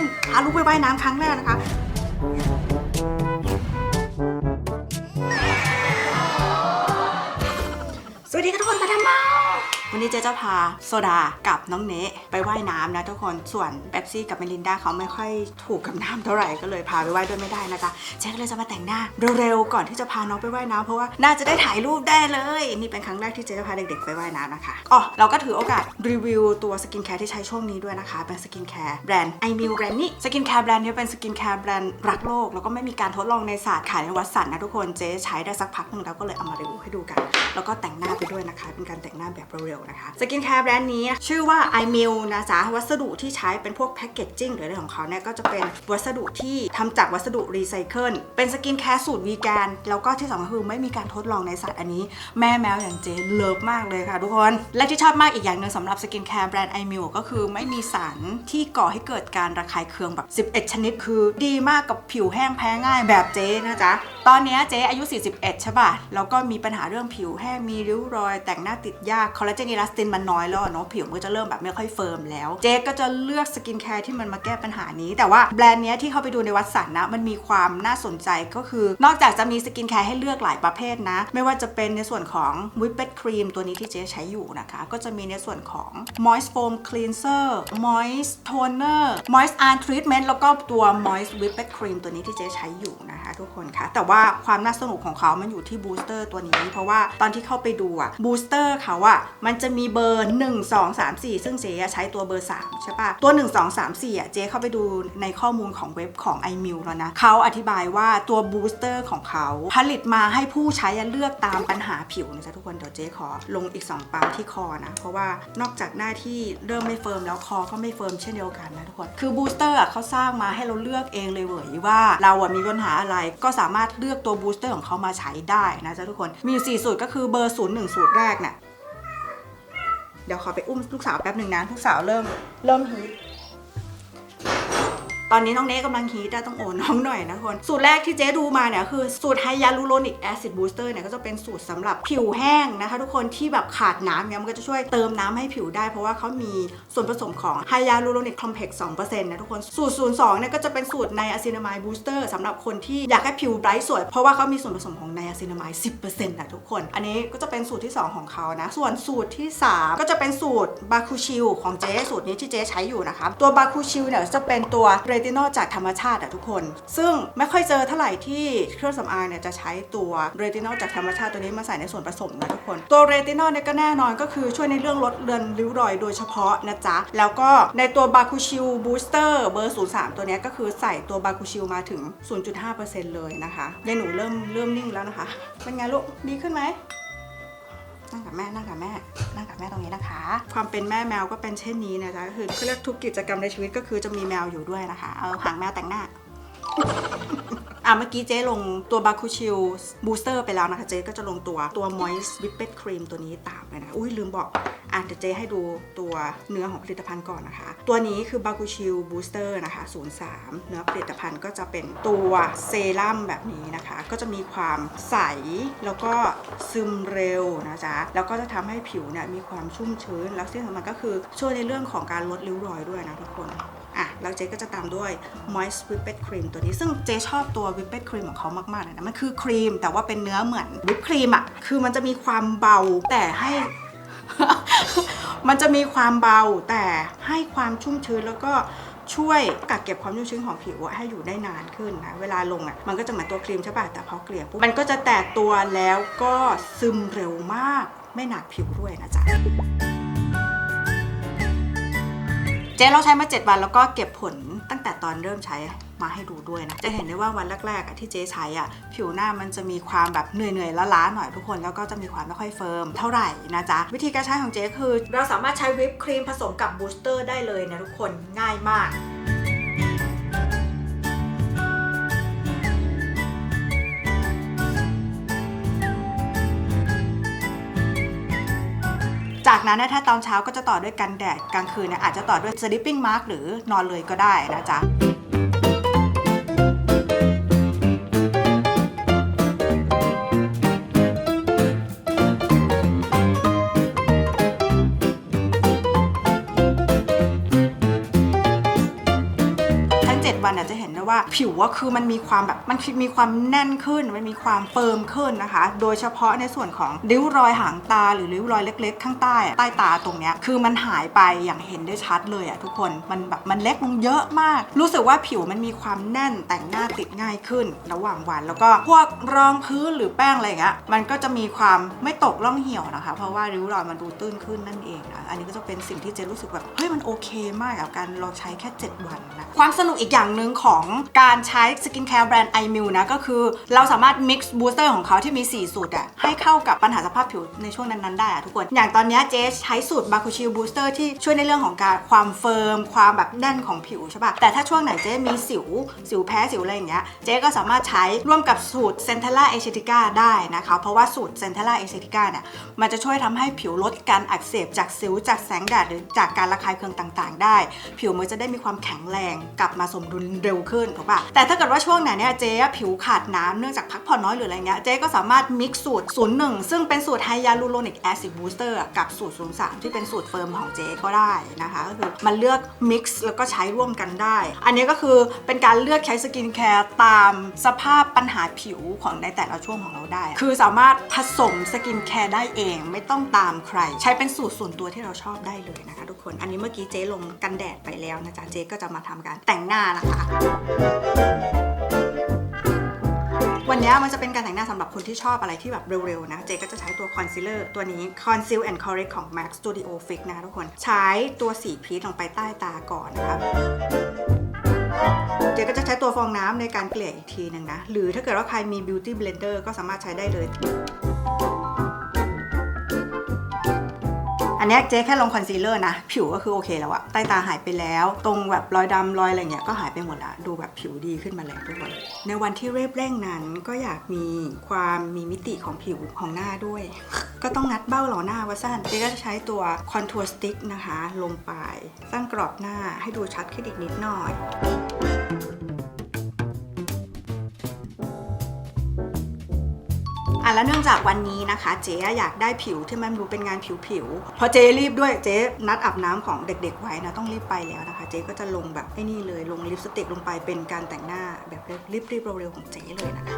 นพาลูกไปว่ายน้ำครั้งแรกนะคะ สวัสดีค่ะทุกคนมาทำเมา วันนี้เจ๊จะพาโซดากับน้องเนะไปว่ายน้ำนะทุกคน ส่วนเบปซี่กับเมลินดาเขาไม่ค่อยถูกกับน้ำเท่าไหร่ก็เลยพาไปว่ายด้วยไม่ได้นะจ๊ะเจ๊ก็เลยจะมาแต่งหน้าเร็วๆก่อนที่จะพาน้องไปว่ายน้ำเพราะว่าน่าจะได้ถ่ายรูปได้เลย นี่เป็นครั้งแรกที่เจ๊จะพาเด็กๆไปว่ายน้ำนะคะอ๋อเราก็ถือโอกาสรีวิวตัวสกินแคร์ที่ใช้ช่วงนี้ด้วยนะคะเป็นสกินแคร์แบรนด์ไอมิวแบรนด์นี้สกินแคร์แบรนด์นี้เป็นสกินแคร์แบรนด์รักโลกแล้วก็ไม่มีการทดลองในศาสตร์ขายในวัดสันนะทุกคนเจ๊ใช้ได้สักพักหนึ่งแล้วก็เลยเอามารีวิวให้ดูกัน แล้วก็แต่งหน้าไปด้วยนะคะ เป็นการแต่งหน้าแบบเร็วนะคะสกินแคร์แบรนด์นี้ชื่อว่า i m i l นะจ๊ะวัสดุที่ใช้เป็นพวกแพคเกจจิ้งหรืออะไรของเขาเนี่ยก็จะเป็นวัสดุที่ทำจากวัสดุรีไซเคิลเป็นสกินแคร์สูตรวีแกน แล้วก็ที่สำคัญคือไม่มีการทดลองในสัตว์อันนี้ แม่แมวอย่างเจนเลิฟมากเลยค่ะทุกคน และที่ชอบมากอีกอย่างหนึ่งสำหรับสกินแคร์แบรนด์ i m i l ก็คือไม่มีสารที่ก่อให้เกิดการระคายเคืองแบบ 11 ชนิดคือดีมากกับผิวแห้งแพ้ง่ายแบบเจ๊นะจ๊ะ ตอนนี้เจ๊อายุ 41 ใช่ป่ะ แล้วก็มีปัญหาเรื่องผิวแห้งมีริ้วรอยแต่งหน้าติดยากคอลลาเจนอิลาสตินมันน้อยแล้วเนาะผิวมันก็จะเริ่มแบบไม่ค่อยเฟิร์มแล้ว เจ๊ก็จะเลือกสกินแคร์ที่มันมาแก้ปัญหานี้ แต่ว่าแบรนด์เนี้ยที่เขาไปดูในวัดสันนะมันมีความน่าสนใจก็คือ นอกจากจะมีสกินแคร์ให้เลือกหลายประเภทนะ ไม่ว่าจะเป็นในส่วนของวิปเป d ครีมตัวนี้ที่เจ๊ใช้อยู่นะคะ ก็จะมีในส่วนของ moist foam cleanser moist toner moist arm treatment แล้วก็ตัว moist whipped cream ตัวนี้ที่เจ๊ใช้อยู่นะคะทุกคนคะแต่ว่าความน่าสนุกของเขามันอยู่ที่บูสเตอร์ตัวนี้ เพราะว่าตอนที่เข้าไปดูอะบูสเตอร์เขาอะมันจะมีเบอร์ 1 2 3 4 ซึ่งเจ๊ใช้ตัวเบอร์ 3 ใช่ปะตัว 1 2 3 4อะเจ๊เข้าไปดูในข้อมูลของเว็บของ i m i l แล้วนะเขาอธิบายว่าตัวบูสเตอร์ของเขา ผลิตมาให้ผู้ใช้เลือกตามปัญหาผิวนะจ๊ะทุกคนเดี๋ยวเจ๊ขอลงอีก 2 ปั๊มที่คอนะ เพราะว่านอกจากหน้าที่เริ่มไม่เฟิร์มแล้วคอก็ไม่เฟิร์มเช่นเดียวกันนะทุกคนคือบูสเตอร์อะเขาสร้างมาให้เราเลือกเองเลยเว้ยว่าเราอะมีปัญหาอะไรก็สามารถเลือกตัวบูสเตอร์ของเขามาใช้ได้นะจ๊ะทุกคนมีอยู่สี่สูตรก็คือเบอร์ศูนย์หนึ่งสูตรแรกเนี่ย เดี๋ยวขอไปอุ้มลูกสาวแป๊บหนึ่งนะลูกสาวเริ่มเริ่มฮิต ตอนนี้น้องเนกกำลังฮีทได้ต้องโอนน้องหน่อยนะทุกคน สูตรแรกที่เจ๊ดูมาเนี่ยคือสูตรไฮยาลูโรนิกแอซิดบูสเตอร์เนี่ยก็จะเป็นสูตรสำหรับผิวแห้งนะคะ ทุกคนที่แบบขาดน้ำเนี่ยมันก็จะช่วยเติมน้ำให้ผิวได้ เพราะว่าเขามีส่วนผสมของไฮยาลูโรนิกคอมเพล็กซ์2%นะทุกคน สูตร02เนี่ยก็จะเป็นสูตรไนอะซินามายบูสเตอร์สำหรับคนที่อยากให้ผิวไบรท์สวย เพราะว่าเขามีส่วนผสมของไนอะซินามาย10%นะทุกคน อันนี้ก็จะเป็นสูตรที่2ของเขานะ ส่วนสูตรที่3ก็จะเป็นสูตรบาคูชิลของเจ๊สูตรนี้ที่เจ๊ใช้อยู่นะคะตัวบาคูชิลเนี่ยจะเป็นตัวเรตินอลจากธรรมชาติอะทุกคน ซึ่งไม่ค่อยเจอเท่าไหร่ที่เครื่องสำอางเนี่ยจะใช้ตัวเรตินอลจากธรรมชาติตัวนี้มาใส่ในส่วนผสมนะทุกคน ตัวเรตินอลเนี่ยก็แน่นอนก็คือช่วยในเรื่องลดเลือนริ้วรอยโดยเฉพาะนะจ๊ะ แล้วก็ในตัวบาคูชิลบูสเตอร์เบอร์ 03 ตัวเนี้ยก็คือใส่ตัวบาคูชิลมาถึง 0.5%เลยนะคะยายหนูเริ่มเริ่มนิ่งแล้วนะคะ เป็นไงลูกดีขึ้นไหม นั่งกับแม่นั่งกับแม่นั่งกับแม่ตรงนี้นะคะ ความเป็นแม่แมวก็เป็นเช่นนี้นะจ๊ะก็คือเขาเรียกทุกกิจกรรมในชีวิตก็คือจะมีแมวอยู่ด้วยนะคะเอาหางแมวแต่งหน้าอะเมื่อกี้เจ๊ลงตัวบาคูชิลบูสเตอร์ไปแล้วนะคะ เจ๊ก็จะลงตัวตัวมอยส์วิปเป d ครีมตัวนี้ตามเลยนะ อุ้ยลืมบอก อะเดี๋ยวเจให้ดูตัวเนื้อของผลิตภัณฑ์ก่อนนะคะ ตัวนี้คือบาคูชิลบูสเตอร์นะคะ03 เนื้อผลิตภัณฑ์ก็จะเป็นตัวเซรั่มแบบนี้นะคะ ก็จะมีความใสแล้วก็ซึมเร็วนะจ๊ะ แล้วก็จะทำให้ผิวเนี่ยมีความชุ่มชื้น แล้วที่สำคัญก็คือช่วยในเรื่องของการลดริ้วรอยด้วยนะทุกคนอะแล้วเจ๊ก็จะตามด้วย moist whipped cream ตัวนี้ซึ่งเจ๊ชอบตัว whipped cream ของเขามากๆเลยนะ มันคือครีมแต่ว่าเป็นเนื้อเหมือนวิปครีมอะ คือมันจะมีความเบาแต่ให้ มันจะมีความเบาแต่ให้ความชุ่มชื้นแล้วก็ช่วยกักเก็บความชุ่มชื้นของผิวให้อยู่ได้นานขึ้นนะเวลาลงอะมันก็จะเหมือนตัวครีมใช่ป่ะแต่พอเกลี่ยปุ๊บมันก็จะแตกตัวแล้วก็ซึมเร็วมากไม่หนักผิวด้วยนะจ๊ะเจ๊เราใช้มา 7 วันแล้วก็เก็บผล ตั้งแต่ตอนเริ่มใช้มาให้ดูด้วยนะ จะเห็นได้ว่าวันแรก ๆ ที่เจ๊ใช้อะผิวหน้ามันจะมีความแบบเหนื่อยๆล้าๆหน่อยทุกคนแล้วก็จะมีความไม่ค่อยเฟิร์มเท่าไหร่นะจ๊ะ วิธีการใช้ของเจ๊คือ เราสามารถใช้วิปครีมผสมกับบูสเตอร์ได้เลยนะทุกคนง่ายมาก จากนั้นนะถ้าตอนเช้าก็จะต่อด้วยกันแดดกลางคืนเนี่ยอาจจะต่อด้วย sleeping mask หรือนอนเลยก็ได้นะจ๊ะวันเนี่ยจะเห็น ได้ว่าผิวว่าคือมันมีความแบบมันมีความแน่นขึ้นมันมีความเฟิร์มขึ้นนะคะ โดยเฉพาะในส่วนของริ้วรอยหางตาหรือริ้วรอยเล็ก ๆ ข้างใต้อะใต้ตาตรงเนี้ยคือมันหายไปอย่างเห็นได้ชัดเลยอะทุกคนมันแบบมันเล็กลงเยอะมาก รู้สึกว่าผิวมันมีความแน่นแต่งหน้าติดง่ายขึ้นระหว่างวัน แล้วก็พวกรองพื้นหรือแป้งอะไรเงี้ยมันก็จะมีความไม่ตกร่องเหี่ยวนะคะ เพราะว่าริ้วรอยมันดูตื้นขึ้นนั่นเองนะอันนี้ก็จะเป็นสิ่งที่เจนรู้สึกแบบเฮ้ยมันโอเคมากกับการลองใช้แค่ 7 วันนะความสนุกอีกอย่างหนึ่งของการใช้สกินแคร์แบรนด์ i m i l นะ ก็คือเราสามารถ mix booster ของเขาที่มี 4 สูตรอะให้เข้ากับปัญหาสภาพผิวในช่วงนั้น ๆ ได้อะทุกคน อย่างตอนนี้เจ๊ใช้สูตรบาคูชิลบูสเตอร์ที่ช่วยในเรื่องของการความเฟิร์ม ความแบบแน่นของผิวใช่ปะแต่ถ้าช่วงไหนเจ๊มีสิว สิวแพ้สิวอะไรอย่างเงี้ยเจ๊ก็สามารถใช้ร่วมกับสูตรเซนเทล่าเอเชติก้าได้นะคะเพราะว่าสูตรเซนเทล่าเอเชติก้าเนี่ยมันจะช่วยทำให้ผิวลดการอักเสบจากสิวจากแสงแดดหรือจากการระคายเคืองต่าง ๆ ได้ ผิวมันจะได้มีความแข็งแรงกลับมาสมดุลเร็วขึ้นถูกปะแต่ถ้าเกิดว่าช่วงไหนเนี่ยเจ๊ผิวขาดน้ำเนื่องจากพักผ่อนน้อยหรืออะไรเงี้ยเจ๊ก็สามารถมิกซ์สูตร 01 ซึ่งเป็นสูตรไฮยาลูโรนิกแอซิดบูสเตอร์กับสูตร 03 ที่เป็นสูตรเฟิร์มของเจ๊ก็ได้นะคะก็คือมันเลือกมิกซ์แล้วก็ใช้ร่วมกันได้ อันนี้ก็คือเป็นการเลือกใช้สกินแคร์ตามสภาพปัญหาผิวของในแต่ละช่วงของเราได้ คือสามารถผสมสกินแคร์ได้เองไม่ต้องตามใคร ใช้เป็นสูตรส่วนตัวที่เราชอบได้เลยนะคะ คน อันนี้เมื่อกี้เจ๊ลงกันแดดไปแล้วนะจ๊ะ เจ๊ก็จะมาทำการแต่งหน้านะคะวันนี้มันจะเป็นการแต่งหน้าสำหรับคนที่ชอบอะไรที่แบบเร็วๆนะ เจก็จะใช้ตัวคอนซีลเลอร์ตัวนี้ Conceal and Correct ของ MAC Studio Fix นะคะทุกคน ใช้ตัวสีพีชลงไปใต้ตาก่อนนะคะเจก็จะใช้ตัวฟองน้ำในการเกลี่ยอีกทีหนึ่งนะ หรือถ้าเกิดว่าใครมี Beauty Blender ก็สามารถใช้ได้เลย อันนี้เจ๊แค่ลงคอนซีลเลอร์นะ ผิวก็คือโอเคแล้วอะใต้ตาหายไปแล้ว ตรงแบบรอยดำรอยอะไรเงี้ยก็หายไปหมดละดูแบบผิวดีขึ้นมาแล้วทุกคนในวันที่เรียบเร่งนั้นก็อยากมีความมีมิติของผิวของหน้าด้วย ก็ต้องงัดเบ้าเหล่าหน้าว่าสั้นเจ๊ก็จะใช้ตัวคอนทัวร์สติ๊กนะคะ ลงไปสร้างกรอบหน้าให้ดูชัดขึ้นอีกนิดหน่อยะแล้วเนื่องจากวันนี้นะคะ เจ๊อยากได้ผิวที่มันดูเป็นงานผิวๆเพราะเจ๊รีบด้วยเจ๊นัดอาบน้ำของเด็ก ๆ ไว้นะต้องรีบไปแล้วนะคะ เจ๊ก็จะลงแบบไอ้นี่เลยลงลิปสติกลงไปเป็นการแต่งหน้าแบบรีบๆเร็วๆของเจ๊เลยนะคะ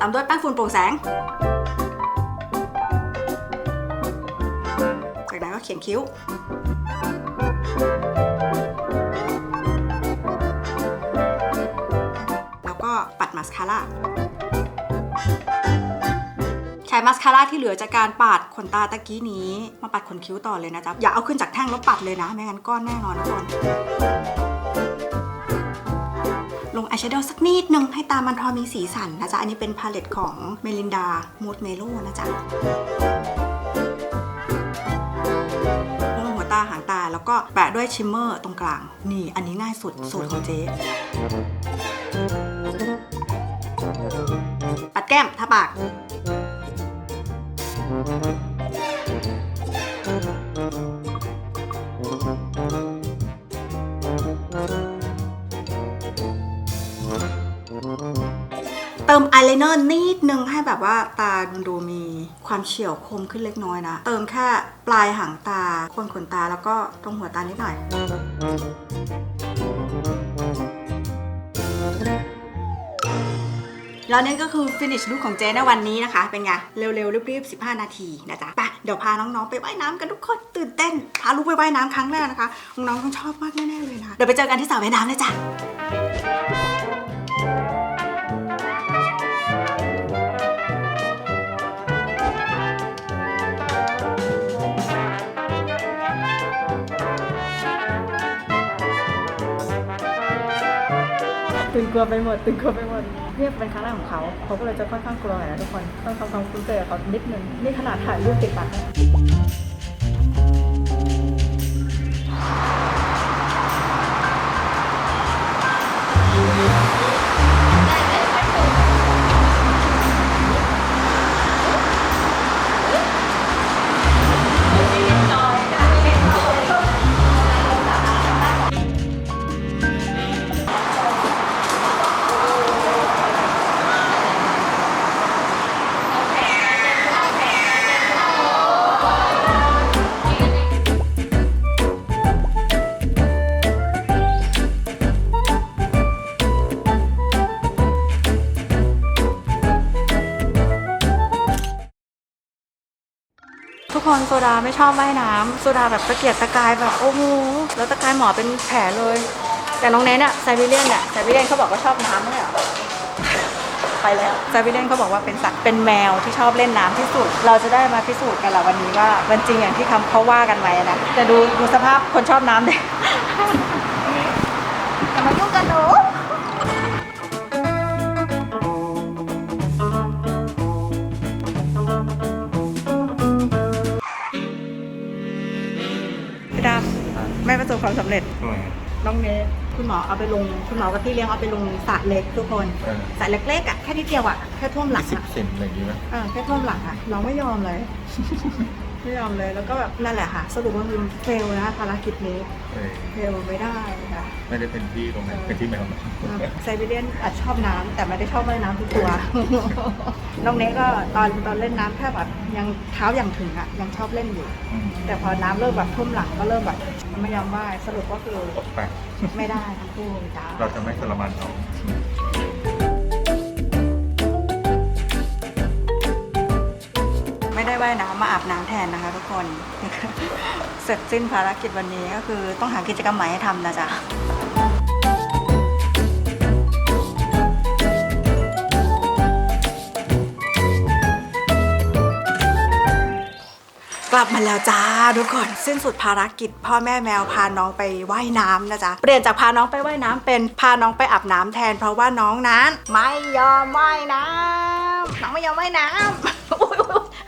ตามด้วยแป้งฝุ่นโปร่งแสง จากนั้นก็เขียนคิ้วแล้ว มาสคาร่าใช้มาสคาร่าที่เหลือจากการปาดขนตาตะกี้นี้ มาปัดขนคิ้วต่อเลยนะจ๊ะ อย่าเอาขึ้นจากแท่งแล้วปัดเลยนะ ไม่งั้นก้อนแน่นอนทุกคนลงอายแชโดว์สักนิดนึงให้ตามันพอมีสีสันนะจ๊ะ อันนี้เป็นพาเลตของเมลินดามูดเมโลนะจ๊ะลงหัวตาหางตาแล้วก็แปะด้วยชิมเมอร์ตรงกลาง นี่อันนี้ง่ายสุดสูตรของเจ๊ แก้มทาปาก เติมอายไลเนอร์นิดนึงให้แบบว่าตาดูมีความเฉียวคมขึ้นเล็กน้อยนะ เติมแค่ปลายหางตาคนขนตาแล้วก็ตรงหัวตานิดหน่อย แล้วนี่ก็คือ finish look ของเจ๊ในวันนี้นะคะ เป็นไง เร็วๆรีบๆ15 นาทีนะจ๊ะไปเดี๋ยวพาน้องๆไปว่ายน้ำกันทุกคนตื่นเต้น พาลูกไปว่ายน้ำครั้งแรกนะคะน้องๆต้องชอบมากแน่ๆเลยนะเดี๋ยวไปเจอกันที่สระว่ายน้ำเลยจ้ะตื่นกลัวไปหมดตื่นกลัวไปหมด เรียกเป็นครั้งแรกของเขา เขาก็เลยจะค่อนข้างกลัวหน่อยนะทุกคนต้องทำความคุ้นเคยกับเขานิดนึงนี่ขนาดถ่ายรูปติดปากนะ โซดาไม่ชอบว่ายน้ำโซดาแบบตะเกียกตะกายแบบโอ้โหแล้วตะกายหมอเป็นแผลเลย แต่น้องเนทเนี่ยไซบีเรียนเนี่ยไซบีเรียนเขาบอกว่าชอบน้ำไม่ใช่เหรอไปแล้วไซบีเรียนเขาบอกว่าเป็นสัตว์เป็นแมวที่ชอบเล่นน้ำที่สุด เราจะได้มาพิสูจน์กันละวันนี้ว่ามันจริงอย่างที่คำเขาว่ากันไหมนะแต่ดูดูสภาพคนชอบน้ำเด็กมายุ่งกับหนู ไม่ประสบความสำเร็จทำไมน้องเนทคุณหมอเอาไปลง คุณหมอกับพี่เลี้ยงเอาไปลงสระเล็กทุกคนเออ สระเล็กๆอะแค่นิดเดียวอะแค่ท่วมหลังสิบอะเซนอะไรอย่างงี้ไหมเออแค่ท่วมหลังอะน้องไม่ยอมเลย ไม่ยอมเลยแล้วก็แบบนั่นแหละค่ะ สรุปว่าคือเฟลนะภารกิจนี้เออเฟลไม่ได้ค่ะ ไม่ได้เป็นที่ตรงนั้นเป็นที่แมวไซบีเรียนอาจชอบน้ำแต่ไม่ได้ชอบว่ายน้ำทุกตัว น้องเนทก็ตอนตอนเล่นน้ำแค่แบบยังเท้ายังถึงอะยังชอบเล่นอยู่ อืมแต่พอน้ำเริ่มแบบท่วมหลังก็เริ่มแบบไม่ยอมว่ายสรุปก็คือตกไปไม่ได้ทั้งคู่จ้าเราจะไม่ทรมานเขา ว่ายน้ำมาอาบน้ำแทนนะคะทุกคนเสร็จสิ้นภารกิจวันนี้ก็คือต้องหากิจกรรมใหม่ให้ทำนะจ๊ะกลับมาแล้วจ้าทุกคนสิ้นสุดภารกิจ พ่อแม่แมวพาน้องไปว่ายน้ำนะจ๊ะเปลี่ยนจากพาน้องไปว่ายน้ำเป็นพาน้องไปอาบน้ำแทนเพราะว่าน้องนั้น ไม่ยอมว่ายน้ำน้องไม่ยอมว่ายน้ำ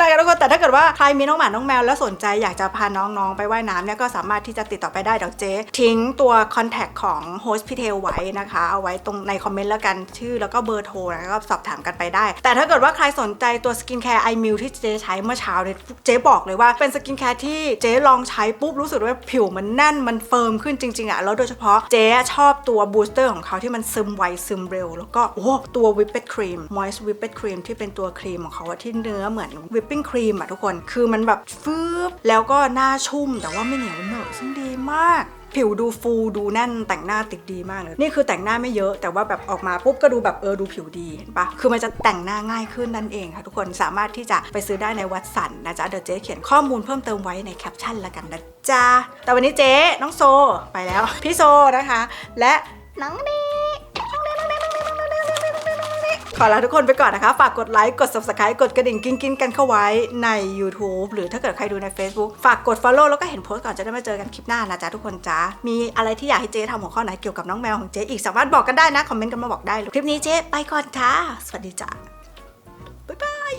อะไรกันทุกคนแต่ถ้าเกิดว่าใครมีน้องหมาน้องแมวแล้วสนใจอยากจะพาน้องๆไปว่ายน้ำเนี่ยก็สามารถที่จะติดต่อไปได้เดี๋ยวเจ๊ทิ้งตัวคอนแทคของโฮสต์พิเทลไว้นะคะ เอาไว้ตรงในคอมเมนต์แล้วกันชื่อแล้วก็เบอร์โทรแล้วก็สอบถามกันไปได้ แต่ถ้าเกิดว่าใครสนใจตัวสกินแคร์ไอมิลที่เจ๊ใช้เมื่อเช้าเนี่ยเจ๊บอกเลยว่าเป็นสกินแคร์ที่เจ๊ลองใช้ปุ๊บรู้สึกว่าผิวมันแน่นมันเฟิร์มขึ้นจริงๆอะแล้วโดยเฉพาะเจ๊ชอบตัวบูสเตอร์ของเขาที่มันซึมไวซึมเร็ว แล้วก็โอ้ตัววิปเป d ครีมมอยส์วิปเป d ครีมที่เป็นตัวครีมของเขาที่เนื้อเหมือนวิปปิ้งครีมอะทุกคน คือมันแบบฟืบแล้วก็หน้าชุ่ม แต่ว่าไม่เหนียวเหนอะซึ่งดีมากผิวดูฟูดูแน่นแต่งหน้าติดดีมากเลยนี่คือแต่งหน้าไม่เยอะแต่ว่าแบบออกมาปุ๊บก็ดูแบบเออดูผิวดีเห็นปะคือมันจะแต่งหน้าง่ายขึ้นนั่นเองค่ะทุกคนสามารถที่จะไปซื้อได้ในวัดสันนะจ๊ะเดี๋ยวเจ๊เขียนข้อมูลเพิ่มเติมไว้ในแคปชั่นละกันนะจ๊ะแต่วันนี้เจ๊น้องโซไปแล้วพี่โซนะคะ และน้องนี่ ขอลาทุกคนไปก่อนนะคะ ฝากกดไลค์ กด subscribe กดกระดิ่งกิ้งกิ้งกันเข้าไว้ใน YouTube หรือถ้าเกิดใครดูใน Facebook ฝากกด follow แล้วก็เห็นโพสต์ก่อนจะได้มาเจอกันคลิปหน้านะจ๊ะทุกคนจ้ามีอะไรที่อยากให้เจ๊ทำหัวข้อไหนเกี่ยวกับน้องแมวของเจ๊อีกสามารถบอกกันได้นะคอมเมนต์กันมาบอกได้เลยคลิปนี้เจ๊ไปก่อนจ้าสวัสดีจ้ายบาย